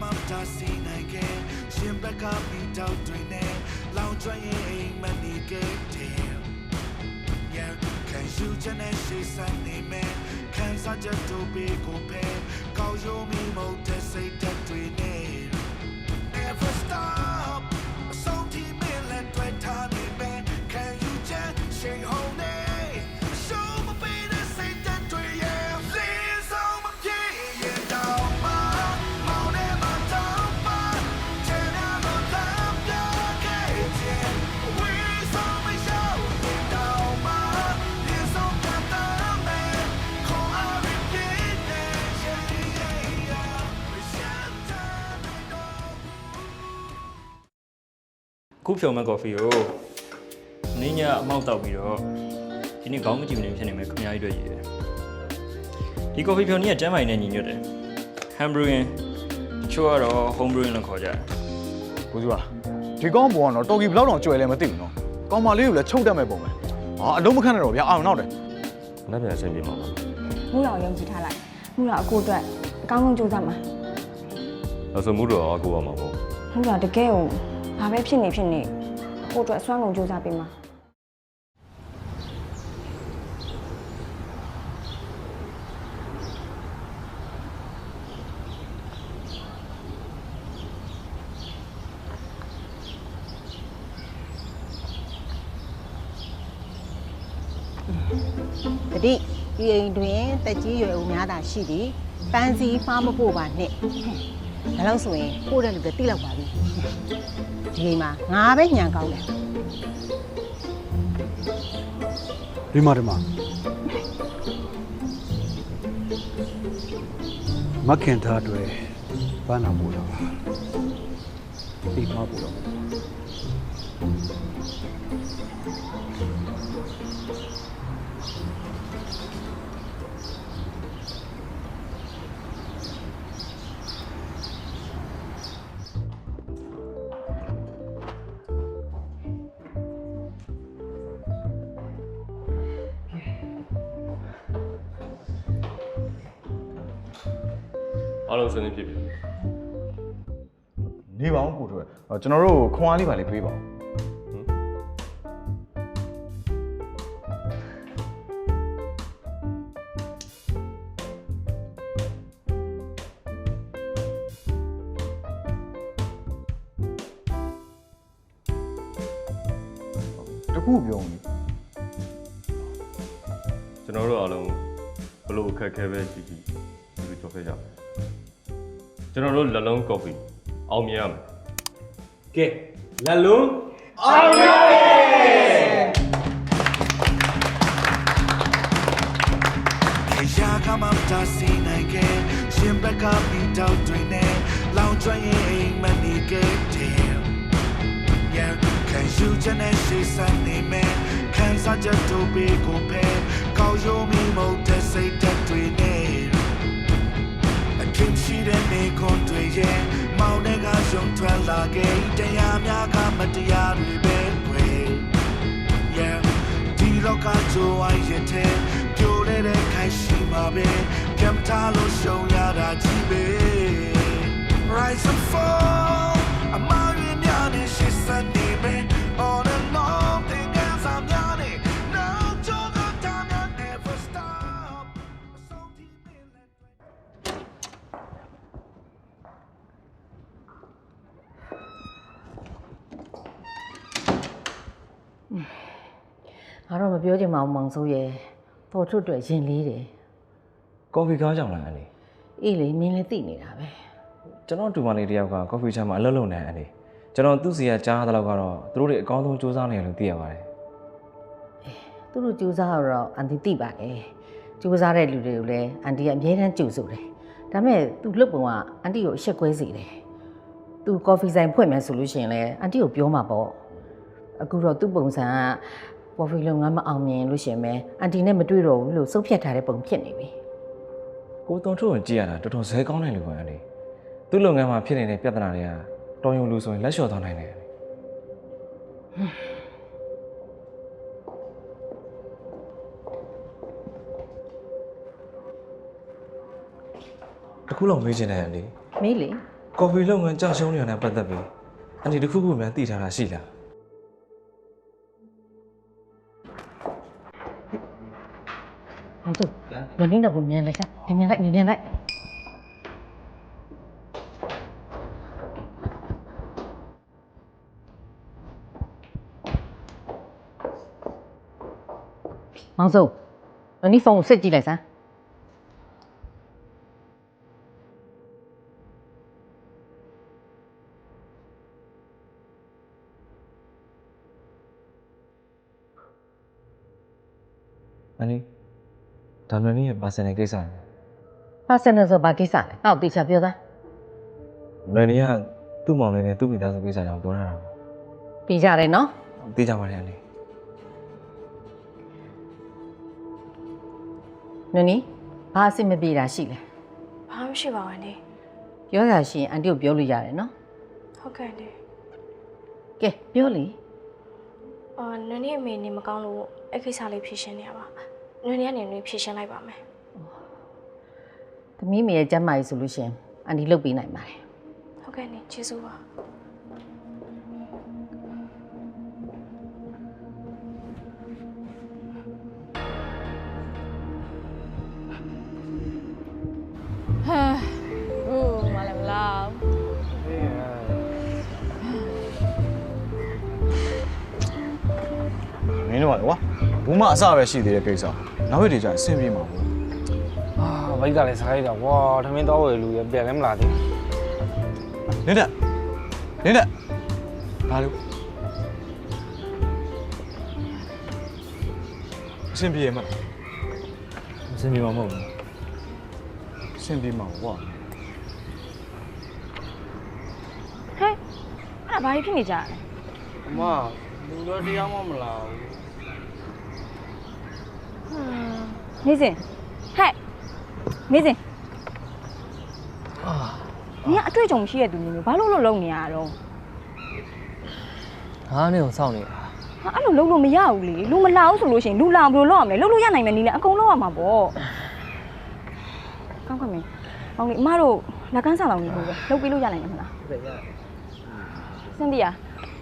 မှမတားဆီးနိုင်ခဲ့ရှင်ဘက်ကမိတောက်တွေနဲ့လောင်ကျွမ်းရင်အိမ်မနေခဲ့တယ် Yeah, can you just say something man? Can I just do big or pay? Call you me more to say that we need. Never ခုဖြုံမဲ့ကော်ဖီကိုနင်းညအမောက်တောက်ပြီးတော့ဒီနေ့ခေါင်းမကြည့်မနေဖြစ်နေမယ်ခင်ဗျားကြီးတို့ရည်တယ်ဒီကော်ဖီဖြုံနည်းကကျမ်းမိုင်နဲ့ညီညွတ်တယ် hand brewing တချို့ကတော့ home brewing လို့ခေါ်ကြတယ်ကိုစုကဒီကောင်းပေါ်ကတော့တော်ကီဘယ်လောက်တောင်ကြွယ်လဲမသိဘူးနော်ကောင်းမလေးကိုလည်းချုပ်တတ်မဲ့ပုံပဲဟာအလုံးမခန့်နဲ့တော့ဗျာအောင်နောက်တယ်လက်ပြန်ဆင်းပြေမှာပါမှုတော်ယုံကြည်ထားလိုက်မှုတော်အကိုအတွက်အကောင်းဆုံးကြိုးစားမှာအစမှုတော့အကူပါမှာပေါ့မှုတော်တကယ်ကို ဘာပဲဖြစ်နေဖြစ်နေအကိုအတွက်အစွမ်းကုန်ကြိုးစားပေးမှာတတိဒီအိမ်တွင်တက်ကြီးရွယ်ဦးများသာရှိသည်ပန်းစည်းဖားမဖို့ပါနဲ့ ဒါလို့ဆိုရင်ပို့တဲ့လူတွေတိလောက်ပါပြီဒီအိမ်မှာငါပဲညံကောင်းတယ်ဒီမှာဒီမှာမခင်သားတွေပန်းနာပို့တော့ဒီမှာပို့တော့ အားလုံးစနေဖြစ်ပြီနေပါအောင်ကိုတို့အဲ့ကျွန်တော်တို့ခွန်အားလေးပါလေးပေးပါဦးတခုပြောဦးလေကျွန်တော်တို့အားလုံးဘလို့အခက်အခဲပဲရှိရှိဒီလိုကြောက်ခဲ့ကြပါ ကျွန်တော်တို့လက်လုံးကော်ဖီအောင်မြင်ရမယ်ကဲလက်လုံးခေရှာကမှမတားဆီးနိုင်ခဲ့ရှင်ဘက်ကမိတောက်တွေနဲ့လောင်ကျွမ်းရင်အိမ်မနေခဲ့တယ် Yeah, can you just say something man? Can I just do big or pay? Call you me more to say that we need. အထင်ရှိ တဲ့နေခွန်တွေရဲ့မောင်တဲ့ကရှုံထွက်လာခဲ့တရားများကမတရားတွေပဲခွေ Yeah ဒီလောကကြိုးဝိုင်းရတဲ့ပြိုတဲ့တဲ့ခိုင်ရှိမှာပဲကံထားလို့ရှုံရတာကြီးပဲ Rise and fall ငါတော့မပြောချင်ပါဘူးမောင်စိုးရဲ့ပေါ်ထွတ်တွေ့ရင်လေးတယ်ကော်ဖီကားကြောင့်လားအနေအေးလေမင်းလည်းသိနေတာပဲကျွန်တော်တူမလေးတယောက်ကကော်ဖီချမ်းမှာအလုပ်လုပ်နေတယ်အနေကျွန်တော်သူ့စီကကြားတဲ့လောက်ကတော့သူတို့တွေအကောင်းဆုံးစူးစမ်းနေတယ်လို့သိရပါတယ်သူတို့ကြိုးစားတော့အန်တီသိပါတယ်ကြိုးစားတဲ့လူတွေကိုလည်းအန်တီကအမြဲတမ်းကြိုဆိုတယ်ဒါပေမဲ့သူလှုပ်ပုံကအန်တီကိုအဆက်ကွဲစေတယ်သူကော်ဖီဆိုင်ဖွင့်မယ်ဆိုလို့ရှိရင်လည်းအန်တီကိုပြောမှာပေါ့အခုတော့သူ့ပုံစံက ကော်ဖီလုပ်ငန်းမအောင်မြင်လို့ရှရင်ပဲအန်တီနဲ့မတွေ့တော့ဘူးလို့စုပ်ဖြတ်ထားတဲ့ပုံဖြစ်နေပြီကိုသွန်ထုတ်ကိုကြည့်ရတာတော်တော်ဇဲကောင်းတယ်လို့ပဲအနေသူ့လုပ်ငန်းမှာဖြစ်နေတဲ့ပြဿနာတွေကတော်ရုံလူဆိုရင်လက်လျှော့သွားနိုင်တယ်အနေတခုလုံးမေးချင်တယ်အနေမေးလေကော်ဖီလုပ်ငန်းကြောက်ရှုံးနေတာနဲ့ပတ်သက်ပြီးအန်တီတစ်ခုခုများသိထားတာရှိလား င်စုဘယ်နည်းတော့ကိုမြင်လိုက်စမ်းမြင်လိုက်မြင်လိုက်မောင်စုအနီးဖုန်းကိုဆက်ကြည့်လိုက်စမ်း အန်တီ ဒါနနီရဲ့ personal ကိစ္စလေပါစနယ်ဆိုဘာကိစ္စလဲငါ့ကိုတေချာပြောသားနနီကသူ့မောင်လေးနဲ့သူ့မိသားစုကိစ္စကြောင့်ပြောထားတာပါပြီးကြတယ်နော်သိကြပါတယ်အန်တီနနီဘာအဆင်မပြေတာရှိလဲဘာမှမရှိပါဘူးနေပြောရရှိရင်အန်တီကိုပြောလို့ရတယ်နော်ဟုတ်ကဲ့နေကဲပြောလေအော်နွေနေ့အမေနေမကောင်းလို့အဲ့ကိစ္စလေးဖြေရှင်းနေရပါ နွေနေ့ကနေနွေဖြေရှင်းလိုက်ပါမယ်သမီးမေရဲ့ကျမ်းမာရေးဆိုလို့ရှရင်အန်တီလုပ်ပေးနိုင်ပါတယ်ဟုတ်ကဲ့နေကျေးဇူးပါမင်းတို့ကလေကွာဘူးမအစပဲရှိသေးတဲ့ကိစ္စ နောက်ရက်တွေကျရင်အဆင်ပြေမှာပေါ့အာဘိတ်ကလည်းစားရတာကွာထမင်းတော့ဝယ်လူရပြန်လည်းမလာသေးနင်းတက်နင်းတက်ဘာလို့အဆင်ပြေမှာအဆင်ပြေမှာမဟုတ်ဘူးအဆင်ပြေမှာကွာဟဲ့အဲ့ဒါဘာကြီးဖြစ်နေကြလဲအမလူတော့တရားမှမလာဘူး နေစဉ်ဟဲ့နေစဉ်အာနင်ကအတွေ့အကြုံရှိတဲ့သူမျိုးဘာလို့လို့လုံနေရတော့ဟာနေကိုစောင့်နေတာဟာအဲ့လိုလုံလို့မရဘူးလေလူမလာဘူးဆိုလို့ရှိရင်လူလာဘယ်လိုလုပ်ရမလဲလုံလို့ရနိုင်မယ်နီးလဲအကုန်လုပ်ရမှာပေါ့ကောင်းကင်မင်းအောင်လေအမတို့လက်ကန်းစားလောင်နေလို့ပဲလုပ်ပြီးလို့ရနိုင်မှာမလားဟုတ်ရစင်တီယာ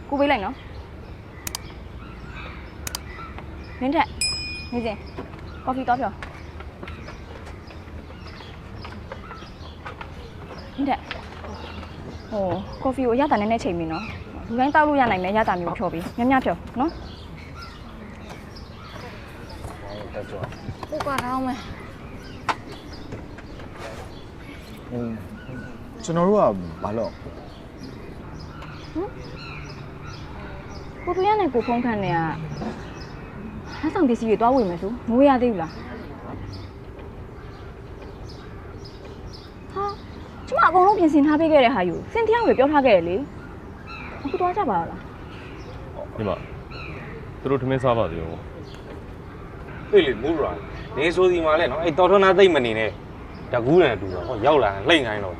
ကူပေးလိုက်နော်မင်းထက် နေစဉ်ကော်ဖီတော့ပြောမင်းထက်ဟိုကော်ဖီကိုရတာနည်းနည်းချိန်ပြီနော်လူတိုင်းတောက်လို့ရနိုင်မယ်ရတာမျိုးဖြော်ပြီးများများဖြော်နော်တက်ကြွကိုကတော့မယ်ဟိုကျွန်တော်တို့ကဘာလို့ကိုတူရနဲ့ကိုဖုန်းခန့်နေက လက်ဆောင်ပစ္စည်းတွေတွားဝင်မယ်ဆိုငိုရသေးဘူးလားဟာကျမအကုန်လုံးပြင်ဆင်ထားပေးခဲ့တဲ့ဟာယူစင်တရားကိုပြောထားခဲ့တယ်လေအခုတွားကြပါလားဒီမှာသူတို့ထမင်းစားပါသေးရောပြေးလေမူရာနေဆိုဒီမှာလဲနော်အဲ့တော်ထွန်းသားသိမ့်မနေနဲ့တကူးနဲ့တူတော့ဟောရောက်လာရင်လှိမ့်ခိုင်းတော့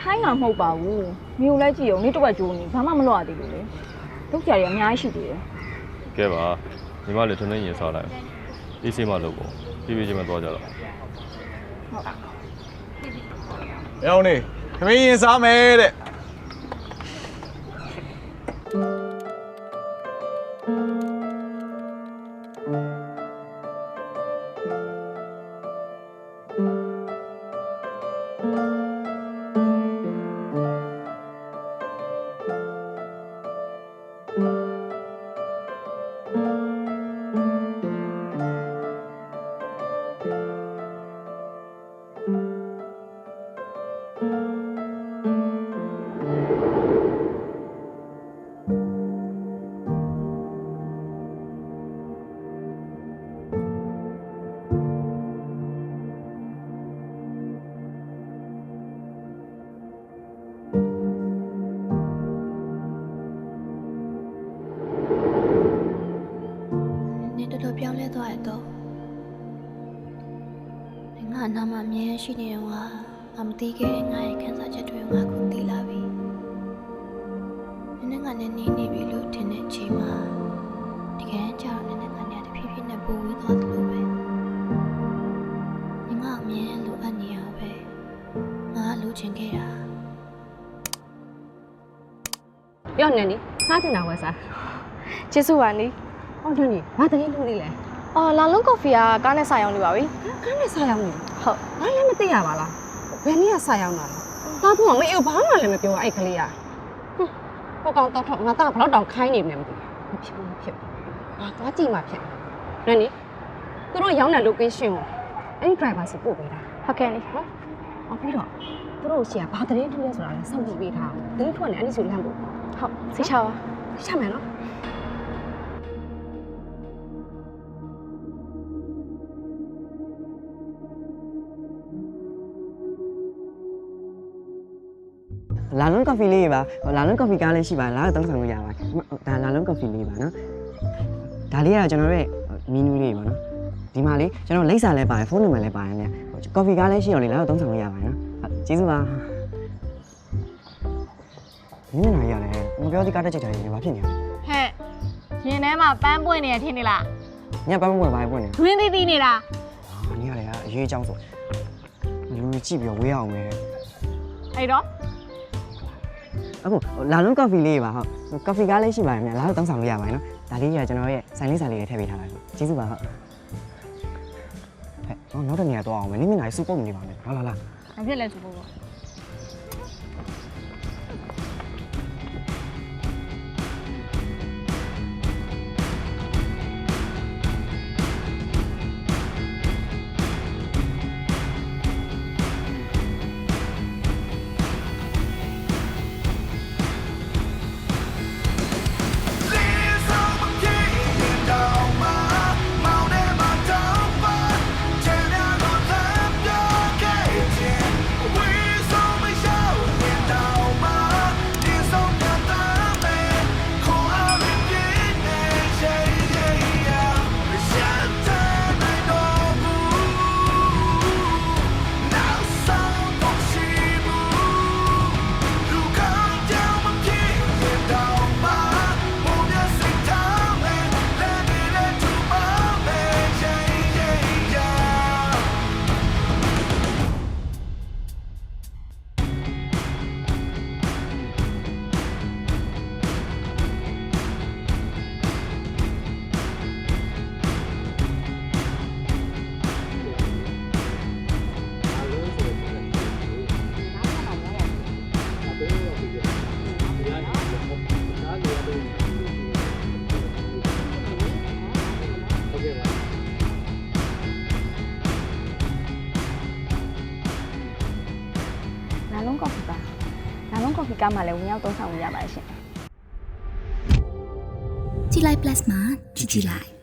ထိုင်းမှာမဟုတ်ပါဘူးမြို့လဲကြည့်အောင်နေ့တစ်ဝက်ကျိုးနေဘာမှမလွတ်ရသေးဘူးလေဒုက္ခရီအများကြီးရှိသေးတယ်ကဲပါ ညီမလည်းထမင်းရင်စားလိုက်အေးဆေးမှလုပ်ပေါ့ပြေးပြေးချင်းမှသွားကြတော့။ရောင်းနေခမင်းရင်စားမယ်တဲ့ ရှိနေတော့ငါငါမသိခဲ့တဲ့ငါရဲ့ခံစားချက်တွေကိုငါခုသိလာပြီနင်ကလည်းနေနေပြီလို့ထင်တဲ့အချိန်မှာတကယ်ကြောက်နင်ကလည်းတဖြည်းဖြည်းနဲ့ပိုဝေးသွားသလိုပဲငါအမြဲလိုအပ်နေရပဲငါလိုချင်ခဲ့တာပြောနေနီစားတင်တာဝယ်စားကျေးဇူးပါနီဟုတ်တယ်နီဘာတရင်လူလေးလဲအော်လာလုံးကော်ဖီကကားနဲ့စာရောက်နေပါပြီခန်းနဲ့စားရောက်နေ ဟုတ်ဘာလည်းမသိရပါလားဘယ်နည်းကစားရောက်လာလဲတားဖို့မအေးဘာမှလည်းမပြောအဲ့ကလေးကဟိုကောင်တော့တော့ငါတော့ဘလောက်တောင်ခိုင်းနေမလဲမသိဘူးဖြစ်ဘူးဖြစ်ဘာသွားကြည့်မှဖြစ်နေနီသူတို့ရောက်တဲ့ location ကိုအဲ့ဒီ driver စီပို့ပေးတာဟုတ်ကဲ့နီနော်။အော်ပြီးတော့သူတို့ရှေ့ကဘာတရင်ထူးလဲဆိုတာလည်းစောင့်ကြည့်ပေးထားအောင်။တရင်ထွက်နေအဲ့ဒီဆိုလမ်းဖို့ဟုတ်စိတ်ချပါချမယ်နော် လာလုံးကော်ဖီလေးပါလာလုံးကော်ဖီကားလေးရှိပါလာတော့တောင်းဆောင်လို့ရပါတယ်ဒါလာလုံးကော်ဖီလေးပါနော်ဒါလေးကကျွန်တော်ရဲ့မီနူးလေးပါနော်ဒီမှာလေးကျွန်တော်လိပ်စာလည်းပါတယ်ဖုန်းနံပါတ်လည်းပါတယ်ဗျကော်ဖီကားလေးရှိအောင်လေလာတော့တောင်းဆောင်လို့ရပါတယ်နော်ဟုတ်ကျေးဇူးပါမင်းနာရတယ်မပြောသေးကားတက်ချက်တယ်ဘာဖြစ်နေလဲဟဲ့ရင်ထဲမှာပန်းပွင့်နေရထင်နေလားညပန်းမွေပါပွင့်နေတွင်းသီးသီးနေတာဟာနေရတယ်အရေးအကြောင်းဆိုလူကြီးကြည့်ပြီးတော့ဝေးအောင်မယ်အဲ့တော့ အခုလာလုံးကော်ဖီလေးပါဟုတ်ကော်ဖီကားလေးရှိပါတယ်မြန်လာတော့တောင်းဆောင်လို့ရပါတယ်နော်ဒါလေးကကျွန်တော်ရဲ့ဆိုင်လေးဆိုင်လေးတွေထည့်ပေးထားတာကျေးဇူးပါဟုတ်ဟဲ့တော့နောက်တစ်နေရာတော့အောင်မယ်နင်းမျက်နှာကြီးစူပုတ်နေပါမယ်လာလာလာဘာဖြစ်လဲဆိုဖို့ပေါ့ ကော်ဖီကားမှလည်းဝင်ရောက်သုံးဆောင်လို့ရပါတယ်ရှင်ကြည်လိုက် plus မှာကြည်ကြည်လိုက်